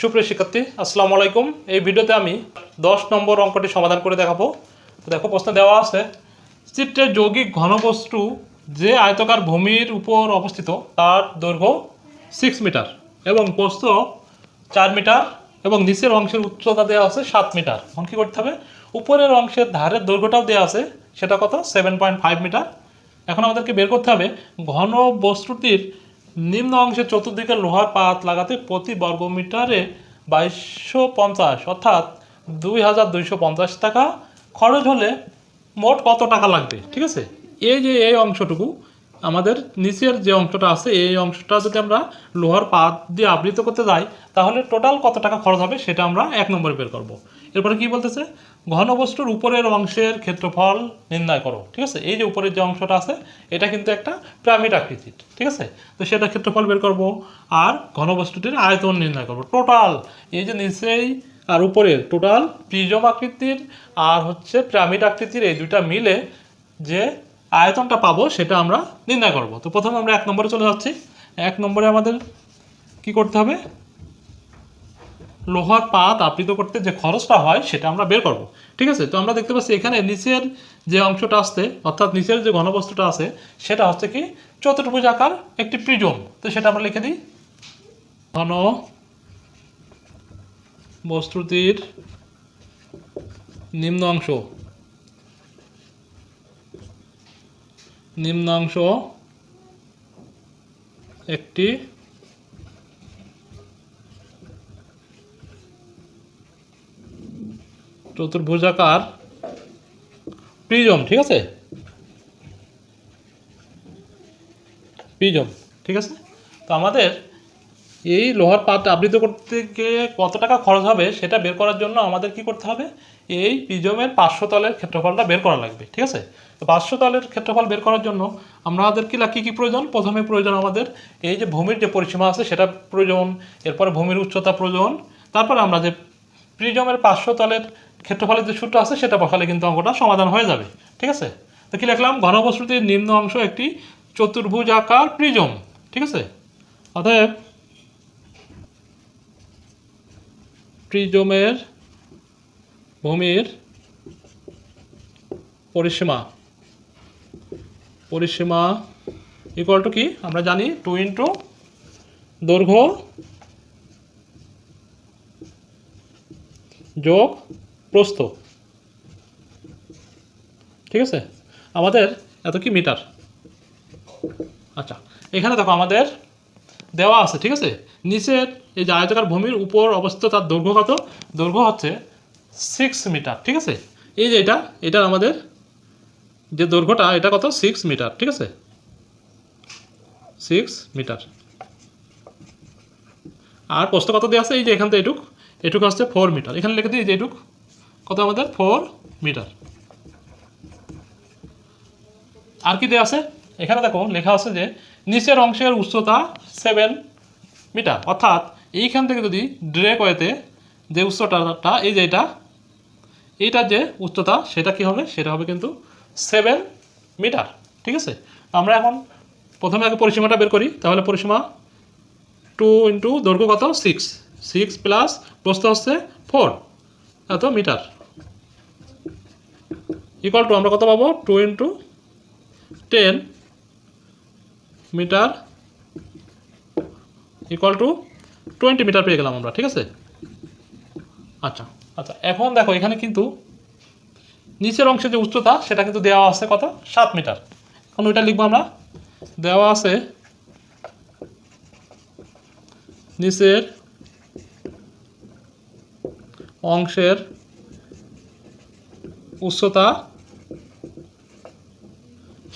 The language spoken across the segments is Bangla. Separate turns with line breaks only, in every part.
সুপ্রিয় শিক্ষার্থী, আসসালামু আলাইকুম। এই ভিডিওতে আমি দশ নম্বর অঙ্কটি সমাধান করে দেখাবো। তো দেখো, প্রশ্ন দেওয়া আছে, চিত্রে যৌগিক ঘনবস্তু যে আয়তকার ভূমির উপর অবস্থিত, তার দৈর্ঘ্য সিক্স মিটার এবং প্রস্থ চার মিটার এবং নিচের অংশের উচ্চতা দেওয়া আছে সাত মিটার এখন কী করতে হবে? উপরের অংশের ধারের দৈর্ঘ্যটাও দেওয়া আছে, সেটা কত? সেভেন পয়েন্ট ফাইভ মিটার এখন আমাদেরকে বের করতে হবে ঘন বস্তুটির নিম্ন অংশের চতুর্দিকে লোহার পাত লাগাতে প্রতি বর্গমিটারে বাইশশো পঞ্চাশ, অর্থাৎ দুই হাজার দুইশো পঞ্চাশ টাকা। খরচ হলে মোট কত টাকা লাগবে? ঠিক আছে? এই যে এই অংশটুকু, আমাদের নিচের যে অংশটা আছে, এই অংশটা যদি আমরা লোহার পাত দিয়ে আবৃত করতে যাই, তাহলে টোটাল কত টাকা খরচ হবে সেটা আমরা এক নম্বরে বের করব। এরপরে কি বলতেছে? ঘনবস্তুর উপরের অংশের ক্ষেত্রফল নির্ণয় করো, ঠিক আছে? এই যে উপরের যে অংশটা আছে, এটা কিন্তু একটা পিরামিড আকৃতির, ঠিক আছে? তো সেটা ক্ষেত্রফল বের করব আর ঘনবস্তুটির আয়তন নির্ণয় করব। টোটাল এই যে নিচেই আর উপরের টোটাল প্রিজম আকৃতির আর হচ্ছে পিরামিড আকৃতির এই দুইটা মিলে যে আয়তনটা পাবো সেটা আমরা নির্ণয় করব। তো প্রথমে আমরা এক নম্বরে চলে যাচ্ছি। এক নম্বরে আমাদের কি করতে হবে? লোহার পাত আবৃত করতে যে খরচটা হয় সেটা আমরা বের করব। ঠিক আছে? তো আমরা দেখতে পাচ্ছি এখানে নিচের যে অংশটা আসছে, অর্থাৎ নিচের যে ঘনবস্তুটা আছে, সেটা হচ্ছে কি চতুর্ভুজ আকার একটি প্রিজম। তো সেটা আমরা লিখে দিই। ঘন বস্তুটির নিম্ন অংশ। নিম্নাংশ একটি চতুর্ভুজাকার প্রিজম, ঠিক আছে? প্রিজম, ঠিক আছে? তো আমাদের এই লোহার পাত আবৃত করতে গিয়ে কত টাকা খরচ হবে সেটা বের করার জন্য আমাদের কি করতে হবে? এই প্রিজমের পাঁচশো তলের ক্ষেত্রফলটা বের করা লাগবে, ঠিক আছে? তো ক্ষেত্রফল বের করার জন্য আমাদের কি কী কী প্রয়োজন? প্রথমে প্রয়োজন আমাদের এই যে ভূমির যে পরিসীমা আছে সেটা প্রয়োজন, এরপরে ভূমির উচ্চতা প্রয়োজন, তারপরে আমরা যে প্রিজমের পাঁচশো তলের ক্ষেত্রফলের যে সূত্র আছে, সেটা বসালে কিন্তু অঙ্কটা সমাধান হয়ে যাবে। ঠিক আছে? তো কি লিখলাম? ঘনবস্তুটির নিম্ন অংশ একটি চতুর্ভুজ আকার প্রিজম। ঠিক আছে? অতএব প্রিজমের ভূমির পরিসীমা পরিসীমা ইকুয়াল টু কি? আমরা জানি টু ইন্টু দৈর্ঘ্য যোগ প্রস্থ। ঠিক আছে? আমাদের, এত কি মিটার? আচ্ছা এখানে দেখো আমাদের দেওয়া আছে, ঠিক আছে? নিচের এই যে আয়তাকার ভূমির উপর অবস্থিত তার দৈর্ঘ্য কত? দৈর্ঘ্য হচ্ছে সিক্স মিটার ঠিক আছে? এই যে এটা এটা আমাদের যে দৈর্ঘ্যটা, এটা কত? সিক্স মিটার ঠিক আছে? সিক্স মিটার আর প্রস্থ কত দেওয়া আছে? এই যে এখান থেকে এটুক এটুক হচ্ছে ফোর মিটার এখানে লিখে দিই যে এটুক কত আমাদের? ফোর মিটার আর কি দেওয়া আছে? এখানে দেখো, লেখা আছে যে নিচের অংশের উচ্চতা সেভেন মিটার অর্থাৎ এইখান থেকে যদি ড্রেক ওয়েতে যে উচ্চতাটা, এই যে এটা, এইটার যে উচ্চতা, সেটা কি হবে? সেটা হবে কিন্তু সেভেন মিটার ঠিক আছে? আমরা এখন প্রথমে আগে পরিসীমাটা বের করি। তাহলে পরিসীমা টু ইন্টু দৈর্ঘ্য কত? সিক্স সিক্স প্লাস প্রস্থ হচ্ছে ফোর এত মিটার ইকুয়াল টু আমরা কত পাবো? Two into ten metre equal to twenty metre পেয়ে গেলাম আমরা, ঠিক আছে? আচ্ছা আচ্ছা এখন দেখো, এখানে কিন্তু নিচের অংশের যে উচ্চতা, সেটা কিন্তু দেওয়া আছে কত? সাত মিটার এখন ওইটা লিখব আমরা। দেওয়া আছে নিচের অংশের উচ্চতা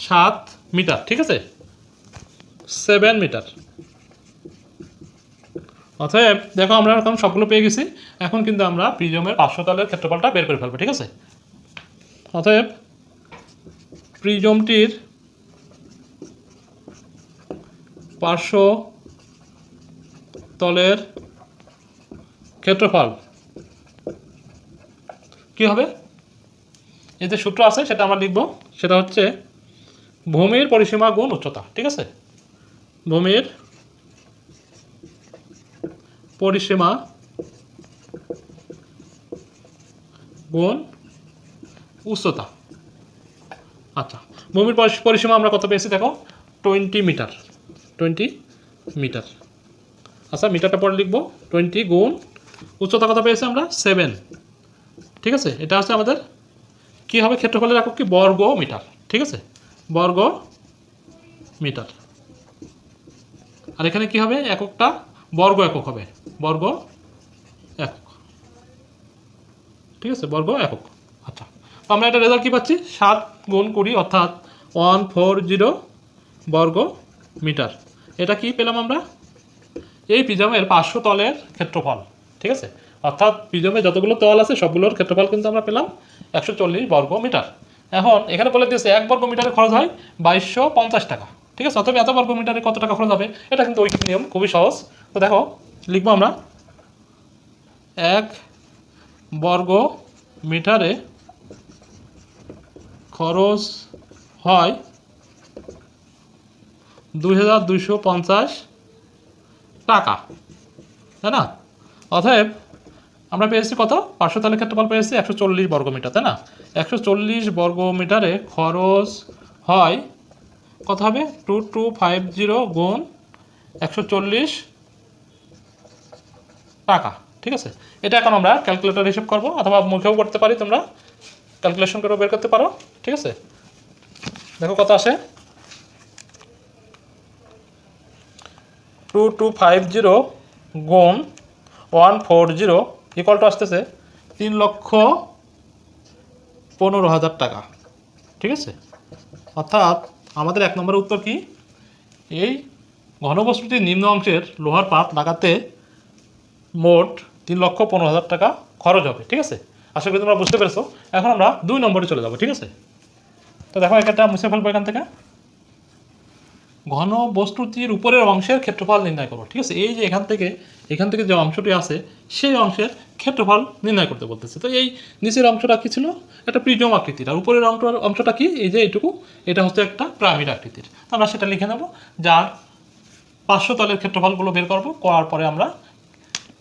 সাত মিটার, ঠিক আছে? Seven metre. অতএব, দেখো আমরা এখন সবগুলো পেয়ে গেছি। এখন কিন্তু আমরা প্রিজমের পাঁচশো ক্ষেত্রফলটা বের করে ফেলব, ঠিক আছে? অতএব, প্রিজমটির পার্শ্ব তলের ক্ষেত্রফল কি হবে? এই যে সূত্র আছে, সেটা আমরা লিখব। সেটা হচ্ছে ভূমির পরিসীমা গুণ উচ্চতা, ঠিক আছে? ভূমির পরিসীমা গুণ উচ্চতা। আচ্ছা ভূমির পরিসীমা আমরা কত পেয়েছি দেখো? Twenty metre twenty metre. আচ্ছা মিটারটা পরে লিখব। টোয়েন্টি গুণ উচ্চতা কত পেয়েছি আমরা? সেভেন। ঠিক আছে? এটা হচ্ছে আমাদের কি হবে? ক্ষেত্রফলের একক কি বর্গ মিটার ঠিক আছে? বর্গ মিটার। আর এখানে কি হবে? এককটা বর্গ একক হবে। বর্গ একক। ঠিক আছে? বর্গ একক। আচ্ছা। আমরা এটা রেজাল্ট কী পাচ্ছি? সাত গুণ কুড়ি অর্থাৎ ওয়ান ফোর জিরো বর্গ মিটার। এটা কি পেলাম আমরা? এই পিজামের পাঁচশো তলের ক্ষেত্রফল। ঠিক আছে? অর্থাৎ পিজামে যতগুলো তল আছে, সবগুলোর ক্ষেত্রফল কিন্তু আমরা পেলাম একশো চল্লিশ বর্গ মিটার। এখন এখানে বলে দিয়েছে, এক বর্গ মিটারে খরচ হয় বাইশশো পঞ্চাশ টাকা। ঠিক আছে? অথবা এত বর্গ মিটারে কত টাকা খরচ হবে? এটা কিন্তু ঐকিক নিয়ম, খুবই সহজ। তো দেখো, লিখব আমরা। এক বর্গ মিটারে খরচ হয় দুই হাজার দুইশো পঞ্চাশ টাকা। তাই না? অতএব আমরা পেয়েছি কত? পাঁচশো তালের ক্ষেত্রফল পেয়েছি একশো চল্লিশ বর্গ মিটার তাই না? একশো চল্লিশ বর্গ মিটারে খরচ হয় কত হবে? টু টু ফাইভ জিরো গুণ একশো চল্লিশ টাকা, ঠিক আছে? এটা এখন আমরা ক্যালকুলেটর হিসেব করব, অথবা মুখেও করতে পারি তোমরা। ক্যালকুলেশন করে বের করতে পারো, ঠিক আছে? দেখো কত আসে? টু টু ফাইভ জিরো গুণ ওয়ান ফোর জিরো টু আসতেছে? তিন লক্ষ পনেরো হাজার টাকা। ঠিক আছে? অর্থাৎ আমাদের এক নম্বরের উত্তর কি? এই ঘনবস্তুটির নিম্ন অংশের লোহার পাত লাগাতে মোট তিন লক্ষ পনেরো হাজার টাকা খরচ হবে। ঠিক আছে? আশা করি তোমরা বুঝতে পেরেছ। এখন আমরা দুই নম্বরে চলে যাব। ঠিক আছে? তো দেখো একটা মুছে ফেলব এখান থেকে। ঘন বস্তুটির উপরের অংশের ক্ষেত্রফল নির্ণয় করব, ঠিক আছে? এই যে এখান থেকে এখান থেকে যে অংশটি আছে, সেই অংশের ক্ষেত্রফল নির্ণয় করতে বলতেছে। তো এই নিচের অংশটা কী ছিল? একটা প্রিজম আকৃতির। আর উপরের অংশ, অংশটা কি? এই যে এইটুকু, এটা হচ্ছে একটা পিরামিড আকৃতির। আমরা সেটা লিখে নেব, যার পাঁচশো তলের ক্ষেত্রফলগুলো বের করব, করার পরে আমরা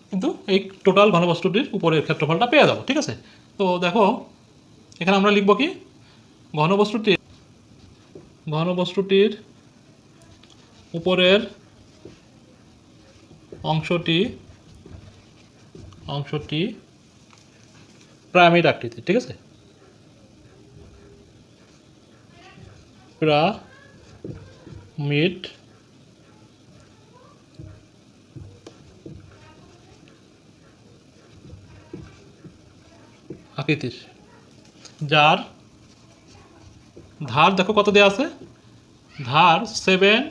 কিন্তু এই টোটাল ঘনবস্তুটির উপরের ক্ষেত্রফলটা পেয়ে যাব, ঠিক আছে? তো দেখো, এখানে আমরা লিখব কি? ঘনবস্তুটির ঘনবস্তুটির উপরের অংশটি অংশটি পিরামিড আকৃতি ঠিক আছে? পিরামিড আকৃতির, যার ধার, দেখো কত দেওয়া আছে? ধার সেভেন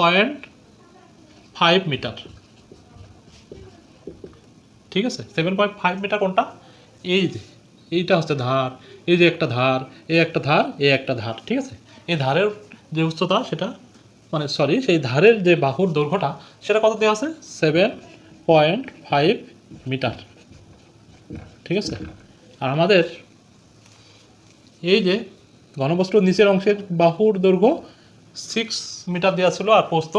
পয়েন্ট ফাইভ মিটার ঠিক আছে? সেভেন পয়েন্ট ফাইভ মিটার কোনটা? এই যে, এইটা হচ্ছে ধার, এই যে একটা ধার, এই একটা ধার, এই একটা ধার, ঠিক আছে? এই ধারের যে উচ্চতা, সেটা মানে সরি সেই ধারের যে বাহুর দৈর্ঘ্যটা, সেটা কত দেওয়া আছে? সেভেন পয়েন্ট ফাইভ মিটার ঠিক আছে? আর আমাদের এই যে ঘনবস্তুর নিচের অংশের বাহুর দৈর্ঘ্য সিক্স মিটার দেওয়া ছিল আর পোস্ত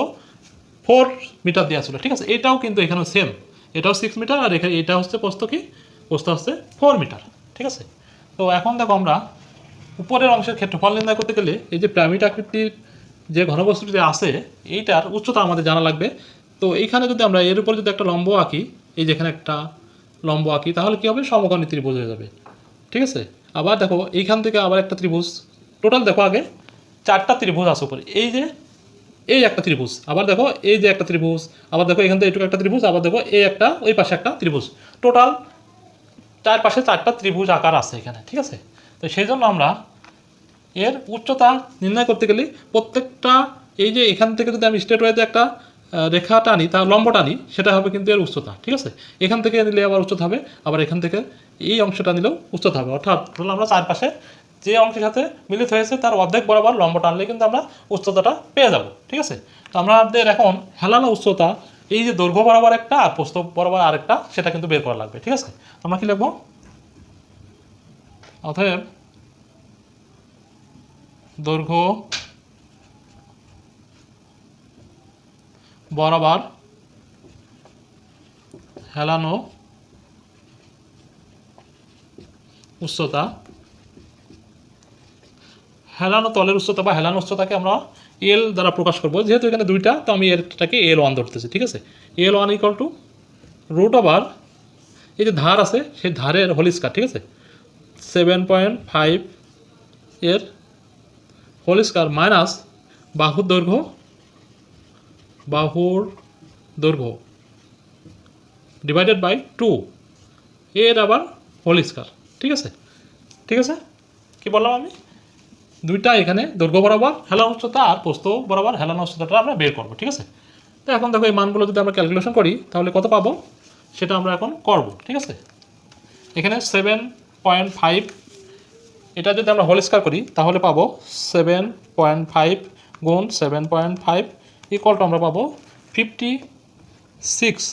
ফোর মিটার দেওয়া ছিল। ঠিক আছে? এটাও কিন্তু এখানে সেম এটাও সিক্স মিটার আর এখানে এটা হচ্ছে পোস্ত কি? পোস্ত হচ্ছে ফোর মিটার ঠিক আছে? তো এখন দেখো আমরা উপরের অংশের ক্ষেত্রফল নির্ণয় করতে গেলে এই যে পিরামিড আকৃতির যে ঘনবস্তুটি আছে, এইটার উচ্চতা আমাদের জানা লাগবে। তো এইখানে যদি আমরা এর উপরে যদি একটা লম্ব আঁকি, এই যেখানে একটা লম্ব আঁকি, তাহলে কী হবে? সমকোণী ত্রিভুজ হয়ে যাবে। ঠিক আছে? আবার দেখো, এইখান থেকে আবার একটা ত্রিভুজ। টোটাল দেখো আগে। চারটা ত্রিভুজ আছে উপরে। এই যে, এই একটা ত্রিভুজ। আবার দেখো, এই যে একটা ত্রিভুজ, আবার দেখো এখান থেকে এইটুকু একটা ত্রিভুজ, আবার দেখো এই একটা, ওই পাশে একটা ত্রিভুজ। টোটাল চার পাশে চারটা ত্রিভুজ আকার আছে এখানে, ঠিক আছে? তো সেই জন্য আমরা এর উচ্চতা নির্ণয় করতে গেলে প্রত্যেকটা, এই যে এখান থেকে যদি আমি স্ট্রেট ওয়েতে একটা রেখা টানি, তার লম্ব টানি, সেটা হবে কিন্তু এর উচ্চতা, ঠিক আছে? এখান থেকে নিলে আবার উচ্চতা হবে, আবার এখান থেকে এই অংশটা নিলেও উচ্চতা হবে। অর্থাৎ আমরা চারপাশে যে অংশের সাথে মিলিত হয়েছে তার অর্ধেক বরাবর লম্ব টানলে কিন্তু আমরা উচ্চতাটা পেয়ে যাব, ঠিক আছে? তো আমাদের এখন হেলানো উচ্চতা, এই যে দৈর্ঘ্য বরাবর একটা আর প্রস্থ বরাবর আরেকটা, সেটা কিন্তু বের করা লাগবে, ঠিক আছে? আমরা কি লিখব? অতএব দৈর্ঘ্য বরাবর হেলানো উচ্চতা হেলানো তলের উচ্চতা বা হেলানো উচ্চতাকে আমরা এল দ্বারা প্রকাশ করব। যেহেতু এখানে দুইটা, তো আমি এরটাকে এল ওয়ান ধরতেছি, ঠিক আছে? L one equal to root over এই যে ধার আছে, সেই ধারের হোল স্কয়ার, ঠিক আছে? সেভেন পয়েন্ট ফাইভ এর হোল স্কয়ার মাইনাস বাহুর দৈর্ঘ্য বাহুর দৈর্ঘ্য ডিভাইডেড বাই টু এর আবার হোল স্কয়ার, ঠিক আছে? ঠিক আছে? কি বললাম আমি? দুইটা এখানে দৈর্ঘ্য বরাবর হেলান উচ্চতা আর পোস্ত বরাবর হেলান উচ্চতাটা আমরা বের করব, ঠিক আছে? তো এখন দেখো এই মানগুলো যদি আমরা ক্যালকুলেশন করি, তাহলে কত পাবো? সেটা আমরা এখন করব, ঠিক আছে? এখানে সেভেন পয়েন্ট ফাইভ এটা যদি আমরা হোল স্কয়ার করি, তাহলে পাবো সেভেন পয়েন্ট ফাইভ গুণ seven point five equal to আমরা পাবো ফিফটি সিক্স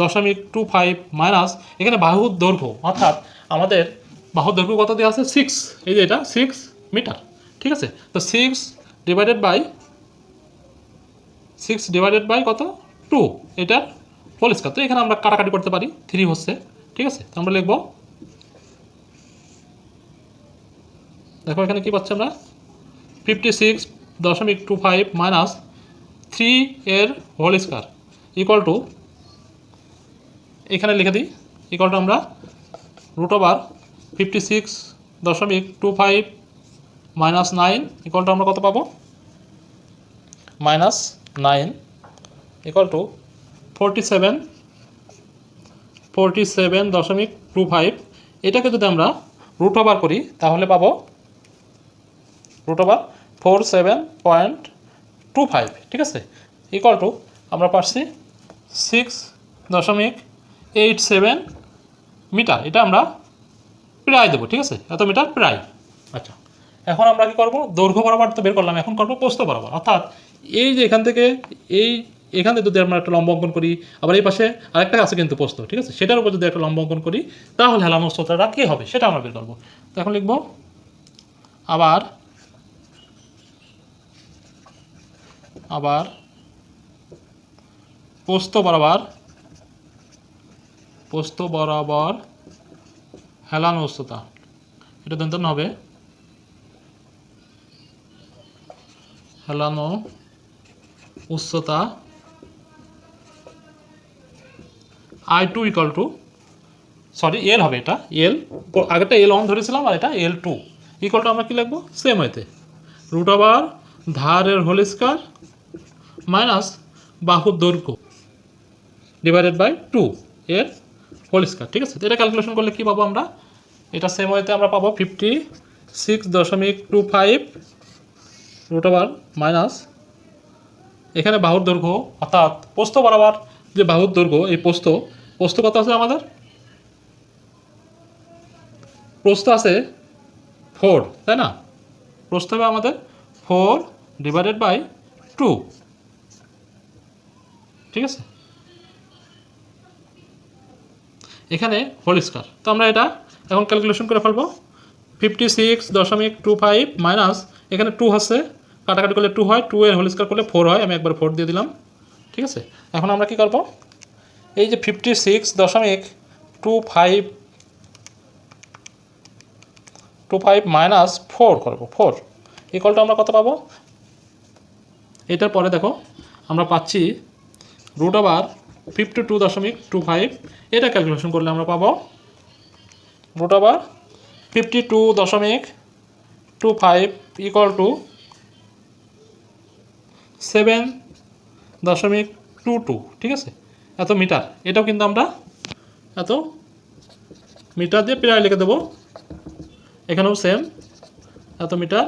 দশমিক টু ফাইভ মাইনাস এখানে বাহুর দৈর্ঘ্য, অর্থাৎ আমাদের বাহুর দৈর্ঘ্য কত দেওয়া আছে? সিক্স এই যে এটা সিক্স মিটার, ঠিক আছে? তো six divided by six divided by কত? টু এটার স্কয়ার তো এখানে আমরা কাটাকাটি করতে পারি থ্রি হচ্ছে, ঠিক আছে? তো আমরা লিখব, দেখো এখানে কি পাচ্ছি আমরা? ফিফটি সিক্স দশমিক টু ফাইভ মাইনাস থ্রি এর হোল স্কয়ার ইকুয়াল টু এখানে লিখে দিই ইকুয়াল টু আমরা রুট ওভার ফিফটি সিক্স দশমিক two five minus nine equal to আমরা কত পাবো? Minus nine equal to forty seven forty seven দশমিক টু ফাইভ এটাকে যদি আমরা রুট ওভার করি, তাহলে পাবো root over four seven point two five ঠিক আছে? ইকুয়াল টু আমরা পারছি সিক্স দশমিক এইট সেভেন মিটার। এটা আমরা প্রায় দেবো, ঠিক আছে? এত মিটার প্রায়। এখন আমরা কি করব? দৈর্ঘ্য বরাবর তো বের করলাম, এখন করব পোস্ত বরাবর। অর্থাৎ এই যে এখান থেকে এই, এখান থেকে যদি আমরা একটা লম্ব অঙ্কন করি, আবার এই পাশে আরেকটা আছে কিন্তু পোস্ত ঠিক আছে? সেটার উপর যদি একটা লম্ব অঙ্কন করি, তাহলে হেলানো উচ্চতাটা কী হবে? সেটা আমরা বের করব। তো এখন লিখব, আবার আবার পোস্ত বরাবর পোস্ত বরাবর হেলানো উচ্চতা এটা দন্তন হবে হেলানো উচ্চতা I two equal to sorry L হবে এটা এল আগেরটা এল ওয়ান ধরেছিলাম আর এটা এল টু ইকাল টু আমরা কী লিখব? সেম হইতে। রুট আবার ধারের হোল স্কয়ার মাইনাস বাহুর দৈর্ঘ্য ডিভাইডেড বাই টু এর হোল স্কয়ার ঠিক আছে? এটা ক্যালকুলেশন করলে কী পাবো আমরা? এটা সেম ওয়েতে আমরা পাবো ফিফটি সিক্স দশমিক two five root over minus এখানে বাহুর দৈর্ঘ্য অর্থাৎ পোস্ত বরাবর যে বাহুর দৈর্ঘ্য, এই পোস্ত পোস্ত কত আছে আমাদের? প্রস্থ আছে ফোর তাই না? প্রস্থ হবে আমাদের ফোর ডিভাইডেড বাই টু ঠিক আছে? এখানে হোল স্কয়ার তো আমরা এটা এখন ক্যালকুলেশন করে ফেলব। ফিফটি সিক্স দশমিক টু ফাইভ মাইনাস এখানে টু হচ্ছে কাটাকাটি করলে টু হয় টু এর হোল স্কয়ার করলে ফোর হয়, আমি একবার ফোর দিয়ে দিলাম, ঠিক আছে? এখন আমরা কি করব? এই যে ফিফটি সিক্স দশমিক two five two five minus four করব ফোর ইকলটা আমরা কত পাবো? এটার পরে দেখো, আমরা পাচ্ছি রুট ওভার ফিফটি টু দশমিক টু ফাইভ এটা ক্যালকুলেশন করলে আমরা পাবো রুট ওভার ফিফটি টু দশমিক two five equal to seven দশমিক টু টু, ঠিক আছে? এত মিটার, এটাও কিন্তু আমরা এত মিটার দিয়ে প্রায় লিখে দেবো। এখানেও সেম এত মিটার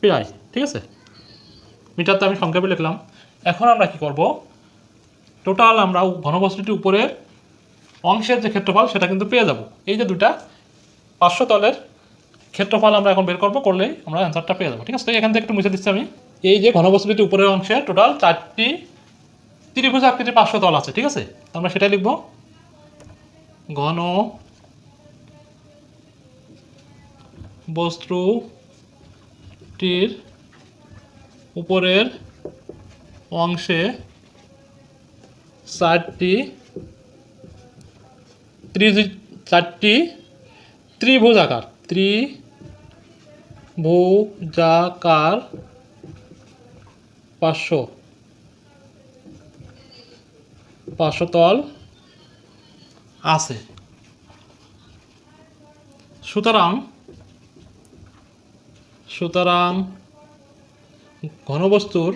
প্রায়, ঠিক আছে? মিটার তো আমি সংক্ষেপে লিখলাম। এখন আমরা কি করব? টোটাল আমরা ঘনবস্তুটির উপরে অংশের যে ক্ষেত্রফল, সেটা কিন্তু পেয়ে যাব। এই যে দুটা পাঁচশো তলের ক্ষেত্রফল আমরা এখন বের করব, করলেই আমরা অ্যান্সারটা পেয়ে যাব, ঠিক আছে? তো এখান থেকে একটু মুছে দিচ্ছি আমি। এই যে ঘনবস্তুটির উপরের অংশে টোটাল চারটি ত্রিভুজ আকৃতির পাঁচশো তল আছে, ঠিক আছে? আমরা সেটাই লিখব। ঘন বস্তুটির উপরের অংশে চারটি ত্রিভুজ চারটি ত্রিভুজ আকার, ত্রিভুজাকার পাঁচশো। পাঁচশো তল। আছে। সুতরাং সুতরাং ঘনবস্তুর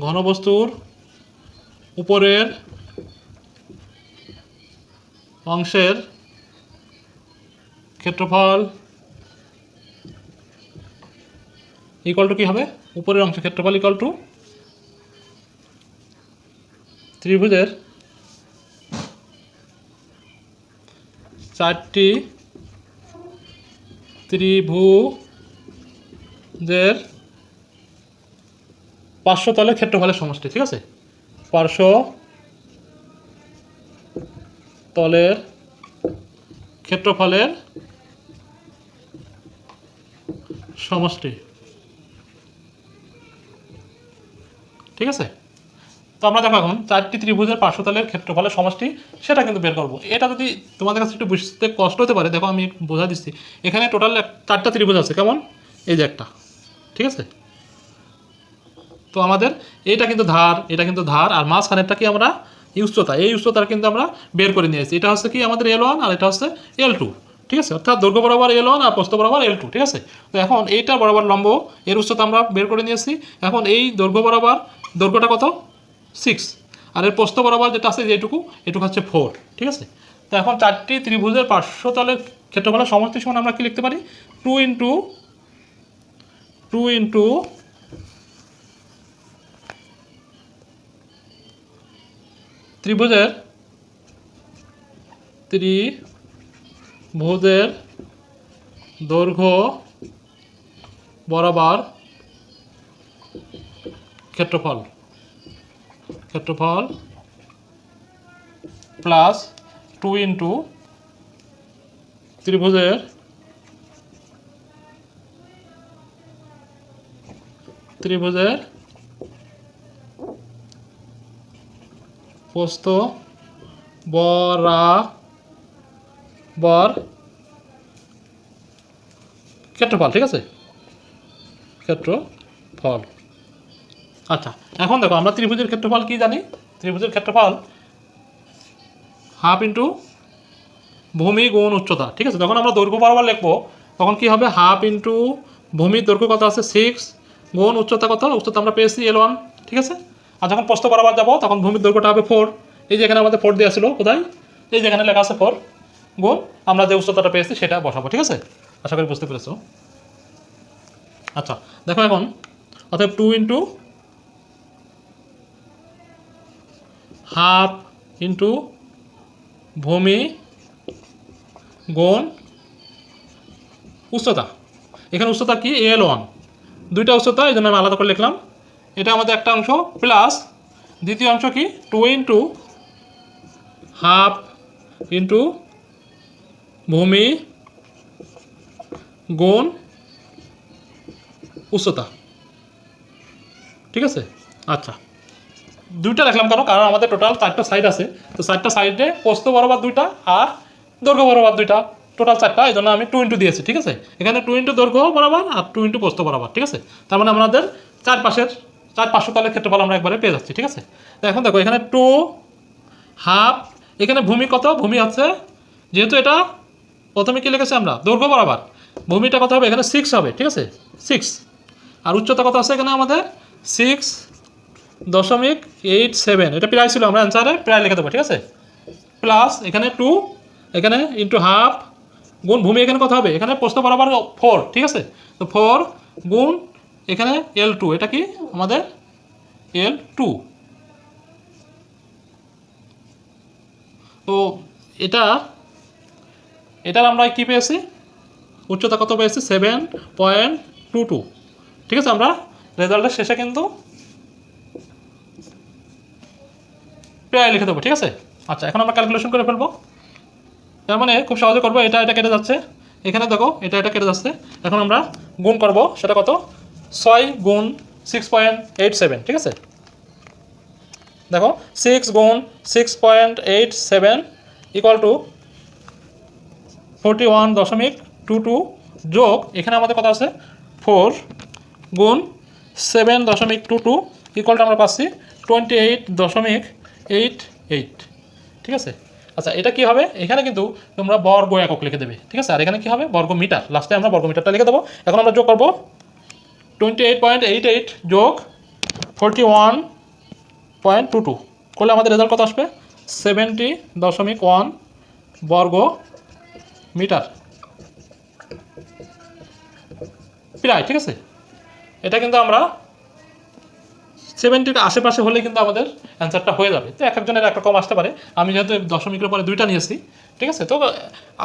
ঘনবস্তুর উপরের অংশের ক্ষেত্রফল ইকুয়াল টু কী হবে? উপরের অংশের ক্ষেত্রফল ইকুয়াল টু ত্রিভুজের চারটি ত্রিভুজের পার্শ্ব তলের ক্ষেত্রফলের সমষ্টি, ঠিক আছে? পার্শ্ব তলের ক্ষেত্রফলের সমষ্টি। ঠিক আছে? তো আমরা দেখো এখন চারটি ত্রিভুজের পার্শ্বতলের ক্ষেত্রফলের সমষ্টি, সেটা কিন্তু বের করব। এটা যদি তোমাদের কাছে একটু বুঝতে কষ্ট হতে পারে, দেখো আমি বোঝা দিচ্ছি। এখানে টোটাল চারটা ত্রিভুজ আছে, কেমন? এই যে একটা। ঠিক আছে? তো আমাদের এটা কিন্তু ধার, এটা কিন্তু ধার, আর মাঝখানেরটা কি আমরা? উচ্চতা এই উচ্চতার কিন্তু আমরা বের করে নিয়েছি এটা হচ্ছে কি? আমাদের এল ওয়ান আর এটা হচ্ছে এল টু ঠিক আছে? অর্থাৎ দৈর্ঘ্য বরাবর এল ওয়ান আর প্রস্থ বরাবর এল টু ঠিক আছে? তো এখন এইটা বরাবর লম্ব, এর উচ্চতা আমরা বের করে নিয়েছি। এখন এই দৈর্ঘ্য বরাবর দৈর্ঘ্যটা কত? সিক্স আর এর প্রস্থ বরাবর যেটা আছে যেটুকু, এটুকু হচ্ছে ফোর ঠিক আছে? তো এখন চারটি ত্রিভুজের পার্শ্বতলের ক্ষেত্রফলের সমষ্টি সমান আমরা কি লিখতে পারি? টু ইন্টু টু ইন্টু ত্রিভুজের ত্রিভুজের দৈর্ঘ্য বরাবর ক্ষেত্রফল ক্ষেত্রফল প্লাস টু ইন্টু ত্রিভুজের ত্রিভুজের পোস্ত বরাবর ক্ষেত্রফল, ঠিক আছে? ক্ষেত্রফল। আচ্ছা এখন দেখো, আমরা ত্রিভুজের ক্ষেত্রফল কি জানি? ত্রিভুজের ক্ষেত্রফল হাফ ইন্টু ভূমি গুণ উচ্চতা, ঠিক আছে? যখন আমরা দৈর্ঘ্য বরাবর লিখব, তখন কি হবে? হাফ ইন্টু ভূমির দৈর্ঘ্য কত আছে? সিক্স গুণ উচ্চতা কত? উচ্চতা আমরা পেয়েছি এল ওয়ান, ঠিক আছে? আর যখন প্রস্থ বরাবর যাব, তখন ভূমির দৈর্ঘ্যটা হবে ফোর। এই যে এখানে আমাদের ফোর দেওয়া ছিল, কোথায়? এই যেখানে লেখা আছে ফোর। গুণ আমরা যে উচ্চতাটা পেয়েছি সেটা বসাবো, ঠিক আছে? আশা করি বুঝতে পেরেছ। আচ্ছা দেখো এখন, অতএব টু ইন্টু হাফ ইন্টু ভূমি গুণ উচ্চতা। এখানে উচ্চতা কি? এল ওয়ান দুইটা উচ্চতা, এই জন্য আমি আলাদা করে লিখলাম। এটা আমাদের একটা অংশ প্লাস দ্বিতীয় অংশ কি? টু ইন্টু হাফ ইন্টু ভূমি, গুণ, উচ্চতা। ঠিক আছে? আচ্ছা। দুইটা রাখলাম কেন? কারণ আমাদের টোটাল চারটা সাইড আছে। তো চারটা সাইডে পোস্ত বরাবর দুইটা আর দৈর্ঘ্য বরাবর দুইটা। টোটাল চারটা, এই জন্য আমি টু ইন্টু দিয়েছি, ঠিক আছে? এখানে টু ইন্টু দৈর্ঘ্য বরাবর আর টু ইন্টু পোস্ত বরাবর, ঠিক আছে? তার মানে আমাদের চার পাশের চার পাঁচশো তলের ক্ষেত্রফল আমরা একবারে পেয়ে যাচ্ছি, ঠিক আছে? এখন দেখো, এখানে টু হাফ এখানে ভূমি কত? ভূমি হচ্ছে, যেহেতু এটা প্রথমে কি লিখেছি আমরা? দৈর্ঘ্য বরাবর। ভূমিটা কত হবে? এখানে সিক্স হবে, ঠিক আছে? সিক্স আর উচ্চতা কত আছে এখানে আমাদের? সিক্স দশমিক এইট সেভেন এটা প্রায় ছিল আমরা অ্যান্সারে প্রায় লিখে দেবো, ঠিক আছে? প্লাস এখানে টু এখানে ইন্টু হাফ গুণ ভূমি এখানে কত হবে? এখানে প্রশ্ন বরাবর ফোর ঠিক আছে? তো ফোর গুণ এখানে এল টু এটা কি? আমাদের এল টু তো এটা এটার আমরা কি পেয়েছি? উচ্চতা কত পেয়েছি? সেভেন পয়েন্ট টু টু ঠিক আছে, আমরা রেজাল্টের শেষে কিন্তু প্রায় লিখে দেবো, ঠিক আছে? আচ্ছা এখন আমরা ক্যালকুলেশন করে ফেলব। তার মানে খুব সহজে করব, এটা এটা কেটে যাচ্ছে। এখানে দেখো, এটা এটা কেটে যাচ্ছে। এখন আমরা গুণ করব, সেটা কত? ছয় গুণ সিক্স পয়েন্ট এইট সেভেন ঠিক আছে? দেখো সিক্স গুণ six point eight seven equal to forty one দশমিক টু টু যোগ, এখানে আমাদের কথা আছে ফোর গুণ সেভেন দশমিক টু টু ইকুয়ালটা আমরা পাচ্ছি টোয়েন্টি এইট দশমিক এইট এইট। ঠিক আছে? আচ্ছা এটা কি হবে? এখানে কিন্তু তোমরা বর্গ একক লিখে দেবে। ঠিক আছে? আর এখানে কি হবে? বর্গ মিটার। লাস্টে আমরা বর্গ মিটারটা লিখে দেবো। এখন আমরা যোগ করব। Twenty eight point eight eight যোগ forty one point two two. করলে আমাদের রেজাল্ট কত আসবে? সেভেন্টি দশমিক ওয়ান বর্গ মিটার। প্রায়, ঠিক আছে? এটা কিন্তু আমরা সেভেন্টির আশেপাশে হলে কিন্তু আমাদের অ্যান্সারটা হয়ে যাবে। তো এক একজনের একটা কম আসতে পারে। আমি যেহেতু দশমিকের পরে দুইটা নিয়েছি, ঠিক আছে? তো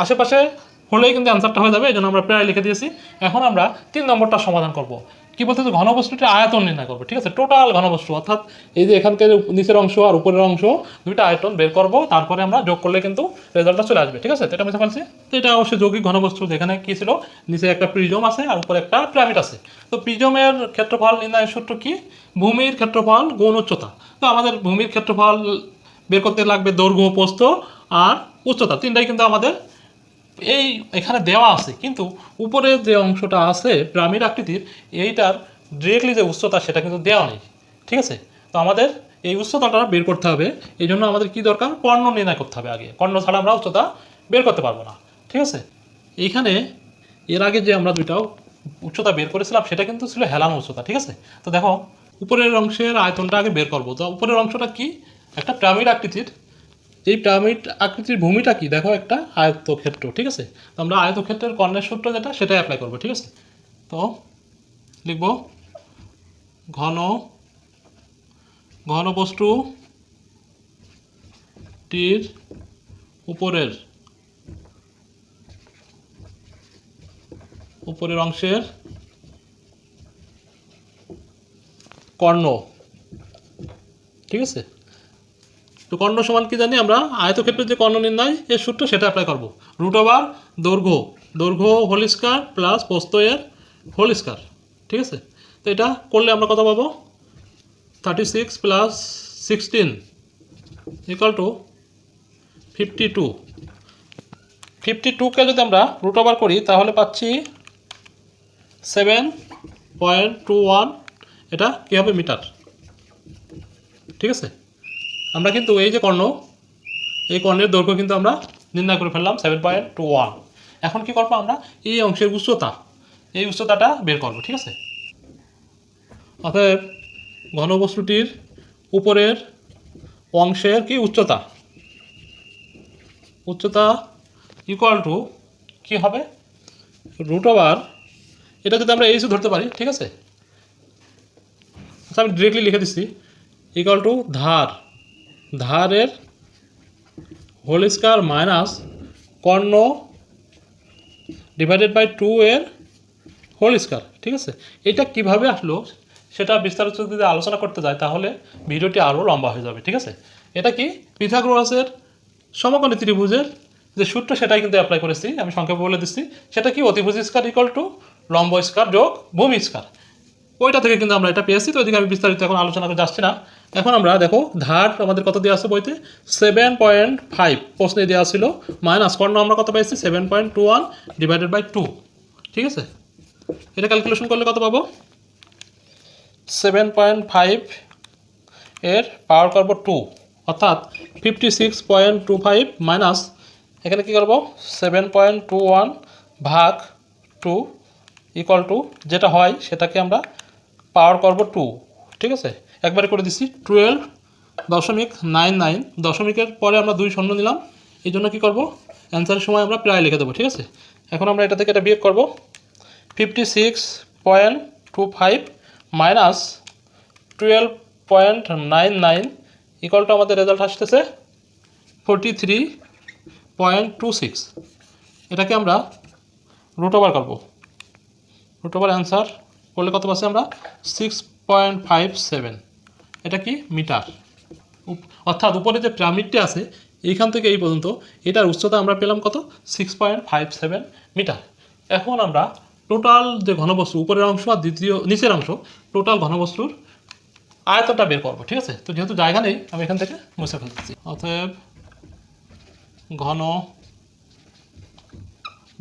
আশেপাশে হলেই কিন্তু অ্যান্সারটা হয়ে যাবে, এই জন্য আমরা প্রায় লিখে দিয়েছি। এখন আমরা তিন নম্বরটা সমাধান করব। কি বলতে ঘনবস্তুটির আয়তন নির্ণয় করব, ঠিক আছে? টোটাল ঘনবস্তু, অর্থাৎ এই যে এখান থেকে নিচের অংশ আর উপরের অংশ, দুইটা আয়তন বের করব, তারপরে আমরা যোগ করলে কিন্তু রেজাল্টটা চলে আসবে, ঠিক আছে? এটা বুঝতে পারছি? তো এটা অবশ্যই যৌগিক ঘনবস্তু, যেখানে কি ছিল? নিচে একটা প্রিজম আছে আর উপরে একটা পিরামিড আছে। তো প্রিজমের ক্ষেত্রফল নির্ণয়ের সূত্র কি? ভূমির ক্ষেত্রফল গুণ উচ্চতা। তো আমাদের ভূমির ক্ষেত্রফল বের করতে লাগবে দৈর্ঘ্য প্রস্থ আর উচ্চতা, তিনটাই কিন্তু আমাদের এই এখানে দেওয়া আছে, কিন্তু উপরের যে অংশটা আছে পিরামিড আকৃতির, এইটার ডিরেক্টলি যে উচ্চতা সেটা কিন্তু দেওয়া নেই, ঠিক আছে? তো আমাদের এই উচ্চতাটা বের করতে হবে, এই জন্য আমাদের কি দরকার? কর্ণ নির্ণয় করতে হবে আগে। কর্ণ ছাড়া আমরা উচ্চতা বের করতে পারব না, ঠিক আছে? এইখানে এর আগে যে আমরা দুইটা উচ্চতা বের করেছিলাম, সেটা কিন্তু ছিল হেলানো উচ্চতা, ঠিক আছে? তো দেখো, উপরের অংশের আয়তনটা আগে বের করব। তো উপরের অংশটা কি? একটা পিরামিড আকৃতির এই পিরামিড আকৃতির ভূমিটা কি? দেখো একটা আয়তক্ষেত্র, ঠিক আছে? তো আমরা আয়তক্ষেত্রের কর্ণের সূত্র যেটা, সেটাই অ্যাপ্লাই করব, ঠিক আছে? তো লিখব ঘন ঘনবস্তু টির উপরের উপরের অংশের কর্ণ, ঠিক আছে? তো কর্ণ সমান কি জানি আমরা? আয়তক্ষেত্রের যে কর্ণ নির্ণয়, এর সূত্র সেটা অ্যাপ্লাই করব। রুট ওভার দৈর্ঘ্য দৈর্ঘ্য হোল স্কয়ার প্লাস প্রস্থ এর হোল স্কয়ার ঠিক আছে? তো এটা করলে আমরা কত পাবো? Thirty six plus sixteen equal to fifty two fifty টুকে যদি আমরা রুট ওভার করি, তাহলে পাচ্ছি সেভেন পয়েন্ট টু ওয়ান এটা কী হবে মিটার ঠিক আছে? আমরা কিন্তু এই যে কর্ণ, এই কর্ণের দৈর্ঘ্য কিন্তু আমরা নির্ণয় করে ফেললাম সেভেন পয়েন্ট টু ওয়ান এখন কি করব আমরা? এই অংশের উচ্চতা, এই উচ্চতাটা বের করব, ঠিক আছে? অতএব ঘনবস্তুটির উপরের অংশের কি উচ্চতা? উচ্চতা ইকুয়াল টু কী হবে? রুট ওভার এটা যদি আমরা এইচও ধরতে পারি, ঠিক আছে? আচ্ছা আমি ডিরেক্টলি লিখে দিচ্ছি ইকুয়াল টু ধার। ধারের হোল স্কয়ার মাইনাস কর্ণ ডিভাইডেড বাই টু এর হোল স্কয়ার ঠিক আছে? এটা কীভাবে আসলো সেটা বিস্তারিত যদি আলোচনা করতে যায় তাহলে ভিডিওটি আরও লম্বা হয়ে যাবে, ঠিক আছে? এটা কি? পিথাগোরাসের সমকোণী ত্রিভুজের যে সূত্র, সেটাই কিন্তু অ্যাপ্লাই করেছি, আমি সংক্ষেপে বলে দিচ্ছি। সেটা কি? অতিভুজ স্কার ইকুয়াল টু লম্ব স্কার যোগ ভূমি স্কার ওইটা থেকে কিন্তু আমরা এটা পেয়েছি, তো ওইদিকে আমি বিস্তারিত এখন আলোচনা করে যাচ্ছি না। এখন আমরা দেখো ধার আমাদের কত দেওয়া আছে বইতে? সেভেন পয়েন্ট ফাইভ প্রশ্নে দেওয়া ছিল। মাইনাস কর্ণ আমরা কত পেয়েছি seven point two one divided by two ঠিক আছে? এটা ক্যালকুলেশন করলে কত পাবো? সেভেন পয়েন্ট ফাইভ এর পাওয়ার করব টু অর্থাৎ fifty six point two five minus এখানে কী করব? সেভেন পয়েন্ট টু ওয়ান ভাগ টু ইকুয়াল টু যেটা হয়, সেটাকে আমরা পাওয়ার করব টু ঠিক আছে? একবারে করে দিচ্ছি টুয়েলভ দশমিক নাইন নাইন দশমিকের পরে আমরা দুই শূন্য নিলাম, এই জন্য কী করব? অ্যান্সারের সময় আমরা প্রায় লিখে দেবো, ঠিক আছে? এখন আমরা এটা থেকে এটা বিয়োগ করব। Fifty six point two five minus twelve point nine nine equal to আমাদের রেজাল্ট আসতেছে forty three point two six এটাকে আমরা রুট ওভার করব। রুট ওভার অ্যান্সার করলে কত পাচ্ছি আমরা? সিক্স পয়েন্ট ফাইভ সেভেন এটা কি? মিটার। অর্থাৎ উপরে যে পিরামিডটি আছে, এইখান থেকে এই পর্যন্ত, এটার উচ্চতা আমরা পেলাম কত? Six point five seven metre. এখন আমরা টোটাল যে ঘনবস্তু, উপরের অংশ আর দ্বিতীয় নিচের অংশ টোটাল ঘনবস্তুর আয়তনটা বের করব, ঠিক আছে? তো যেহেতু জায়গা নেই, আমি এখান থেকে মুছে ফেলতেছি। অতএব ঘন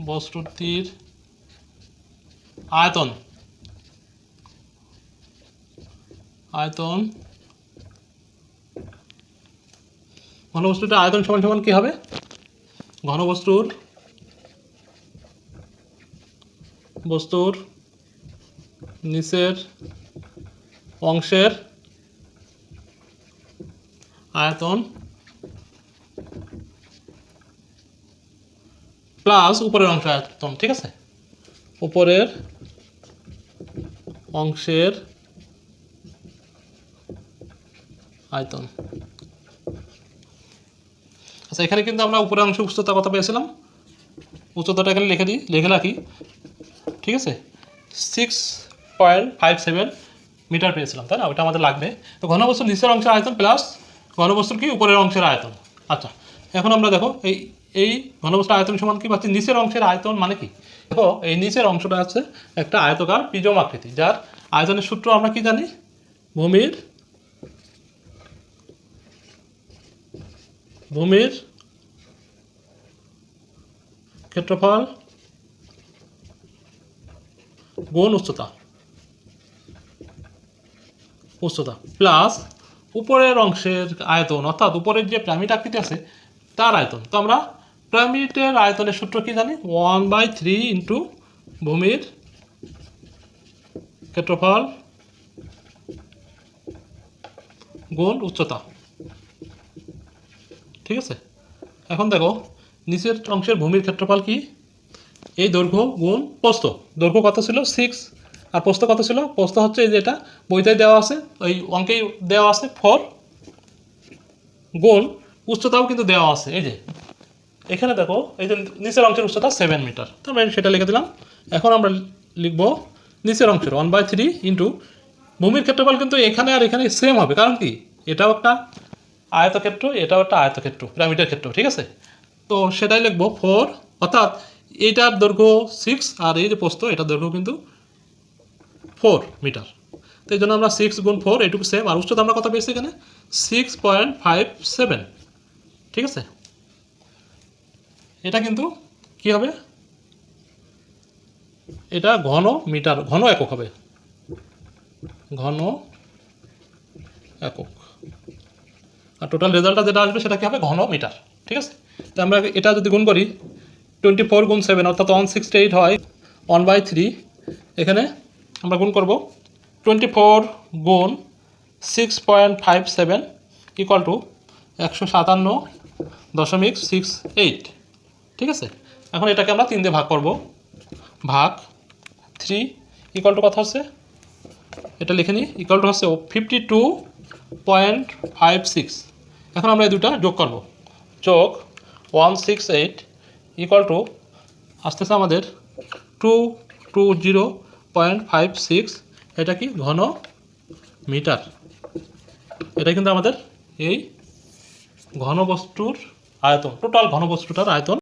বস্তুটির আয়তন। আয়তন ঘনবস্তুটা আয়তন সমান সমান কি হবে? ঘনবস্তুর বস্তুর নিচের অংশের আয়তন প্লাস উপরের অংশ আয়তন, ঠিক আছে? উপরের অংশের আয়তন। আচ্ছা এখানে কিন্তু আমরা উপরের অংশ উচ্চতা কথা পেয়েছিলাম। উচ্চতাটা এখানে লিখে দিই, লিখে রাখি। ঠিক আছে? Six point five seven metre পেয়েছিলাম, তাই না? ওটা আমাদের লাগবে। তো ঘনবস্তুর নিচের অংশের আয়তন প্লাস ঘনবস্তুর কি? উপরের অংশের আয়তন। আচ্ছা এখন আমরা দেখো, এই এই ঘনবস্তুর আয়তন সমান কি? পাচ্ছি নিচের অংশের আয়তন মানে কি? দেখো, এই নিচের অংশটা হচ্ছে একটা আয়তকার পিজম আকৃতি, যার আয়তনের সূত্র আমরা কি জানি? ভূমির ভূমির ক্ষেত্রফল গুণ উচ্চতা উচ্চতা প্লাস উপরের অংশের আয়তন, অর্থাৎ উপরের যে প্রামিড আকৃতি আছে, তার আয়তন। তো আমরা প্রামিডের আয়তনের সূত্র কি জানি? ওয়ান বাই থ্রি ইন্টু ভূমির ক্ষেত্রফল গুণ উচ্চতা। ঠিক আছে? এখন দেখো, নিচের অংশের ভূমির ক্ষেত্রফল কি? এই দৈর্ঘ্য গুণ পোস্ত দৈর্ঘ্য কত ছিল? সিক্স আর পোস্ত কত ছিল? পোস্ত হচ্ছে এই যে এটা, বইতে দেওয়া আছে ওই অঙ্কেই দেওয়া আছে ফোর গুণ উচ্চতাও কিন্তু দেওয়া আছে, এই যে। এখানে দেখো, এই যে নিচের অংশের উচ্চতা সেভেন মিটার তো আমি সেটা লিখে দিলাম। এখন আমরা লিখব নিচের অংশের ওয়ান বাই থ্রি ইন্টু ভূমির ক্ষেত্রফল কিন্তু এখানে আর এখানে সেম হবে। কারণ কি? এটাও একটা আয়তক্ষেত্র, এটাও একটা আয়তক্ষেত্র, পিরামিডের ক্ষেত্র, ঠিক আছে? তো সেটাই লিখব ফোর অর্থাৎ এইটার দৈর্ঘ্য সিক্স আর এই যে পোস্ত এটার দৈর্ঘ্য কিন্তু ফোর মিটার তো এই জন্য আমরা সিক্স গুণ ফোর এইটুকু সেম আর উচ্চতা আমরা কত পেয়েছি এখানে? সিক্স পয়েন্ট ফাইভ সেভেন ঠিক আছে? এটা কিন্তু কি হবে? এটা ঘন মিটার ঘন একক হবে। ঘন একক। আর টোটাল রেজাল্টটা যেটা আসবে সেটা কি হবে? ঘন মিটার ঠিক আছে? তো আমরা এটা যদি গুণ করি টোয়েন্টি ফোর গুণ সেভেন অর্থাৎ ওয়ান সিক্সটি এইট হয় ওয়ান বাই থ্রি এখানে আমরা গুণ করব টোয়েন্টি ফোর গুণ six point five seven equal to একশো সাতান্ন দশমিক সিক্স এইট ঠিক আছে? এখন এটাকে আমরা তিন দিয়ে ভাগ করব। ভাগ থ্রি ইকুয়াল টু কথা হচ্ছে? এটা লিখে নিই ইকুয়াল টু হচ্ছে fifty two point five six এখন আমরা এই দুটা যোগ করব। যোগ one six eight equal to আসতেছে আমাদের two two zero point five six এটা কি ঘন মিটার? এটা কিন্তু আমাদের এই ঘনবস্তুর আয়তন। টোটাল ঘনবস্তুটার আয়তন